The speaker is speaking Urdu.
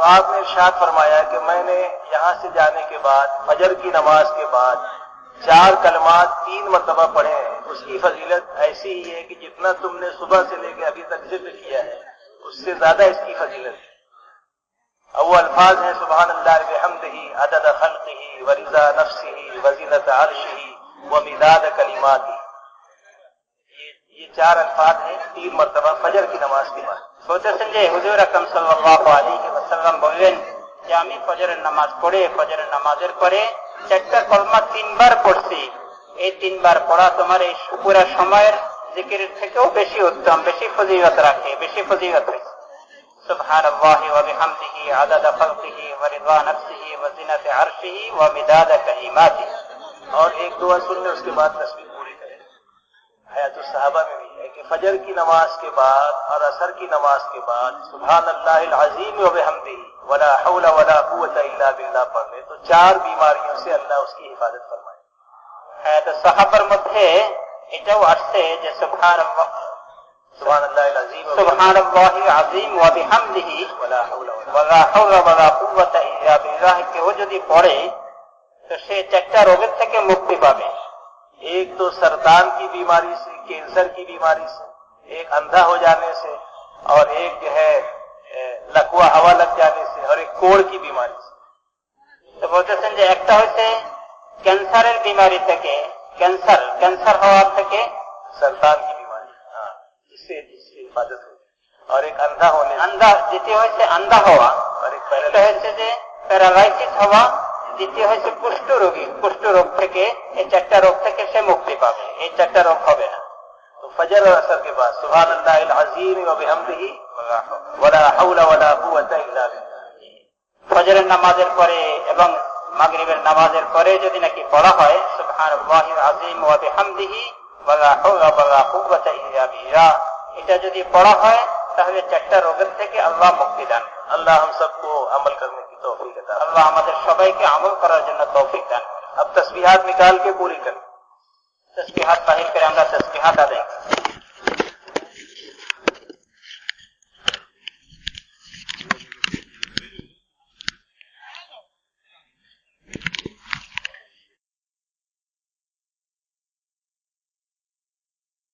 تو آپ نے ارشاد فرمایا کہ میں نے یہاں سے جانے کے بعد، فجر کی نماز کے بعد چار کلمات تین مرتبہ پڑھے ہیں۔ اس کی فضیلت ایسی ہی ہے کہ جتنا تم نے صبح سے لے کے ابھی تک ذکر کیا ہے، اس سے زیادہ اس کی فضیلت ہے۔ وہ الفاظ ہیں سبحان اللہ بحمد ہی عدد خلق ہی وریزہ نفس ہی وزینت عرش ہی و مداد کلیمات ہی یہ چار الفاظ ہیں، تین مرتبہ فجر کی نماز کے بعد۔ سوچے سنجے، حضور اکرم صلی اللہ علیہ বললেন যে আমি ফজরের নামাজ পড়ে ফজরের নামাজের পরে চারটা কলমা তিনবার পড়ছি এই তিনবার পড়া তোমার এই পুরা সময়ের জিকিরের থেকেও বেশি উত্তম বেশি ফজিলত রাখে বেশি ফজিলত হয়েছে سبحان الله وبحمده عدد خلقه ورضا نفسه وزنة عرشه ومداد كلماته اور ایک دعا سن لیں اس کے بعد تصویر پوری کریں حیات الصحابہ میں بھی ہے کہ فجر کی نماز کے بعد اور اثر کی نماز کے بعد سبحان اللہ العظیم و بحمدی ولا حول ولا قوت الا باللہ پڑھ لے تو چار بیماریوں سے اللہ اس کی حفاظت فرمائے حیات الصحابر مدھے এটাও আসছে যে সুবহান سبحان اللہ العظیم و সুবহান আল্লাহ আজিম ওয়া বিহামদিহি ولا حول ولا ওয়ালা হাওলা ওয়ালা কুওয়াতা ইল্লা বিল্লাহ কেউ যদি পড়ে তো সে চারটা রোগের থেকে মুক্তি পাবে ایک تو سرطان کی بیماری سے کینسر کی بیماری سے ایک اندھا ہو جانے سے اور ایک جو ہے اے، لکوا ہوا لگ جانے سے اور ایک کوڑ کی بیماری سے তো বলতেছেন যে একটা হচ্ছে ক্যান্সারের বিমারি থেকে ক্যান্সার ক্যান্সার হওয়ার থেকে سرطان کی بیماری ہاں اس سے اس سے حفاظت ہوگی اور ایک اندھا ہونے سے আন্ধা দ্বিতীয় হচ্ছে আন্ধা হওয়া اور ایک একটা پیرالیسس হচ্ছে যে প্যারালাইসিস হওয়া দ্বিতীয় হচ্ছে কুষ্ঠ রোগী কুষ্ঠ রোগ থেকে এই চারটা রোগ থেকে সে মুক্তি পাবে। এই চারটা রোগ হবে না। এটা যদি পড়া হয়, তাহলে চারটা রোগের থেকে আল্লাহ মুক্তি দান। আল্লাহ হম সবকো আমল করনে توفیق عطا اللہ ہمارے سبھی کے عمل کراর জন্য توفیق دیں اب تسبیحات نکال کے پوری کریں تسبیحات طاہر کریں ہم تسبیحات ادا۔ کریں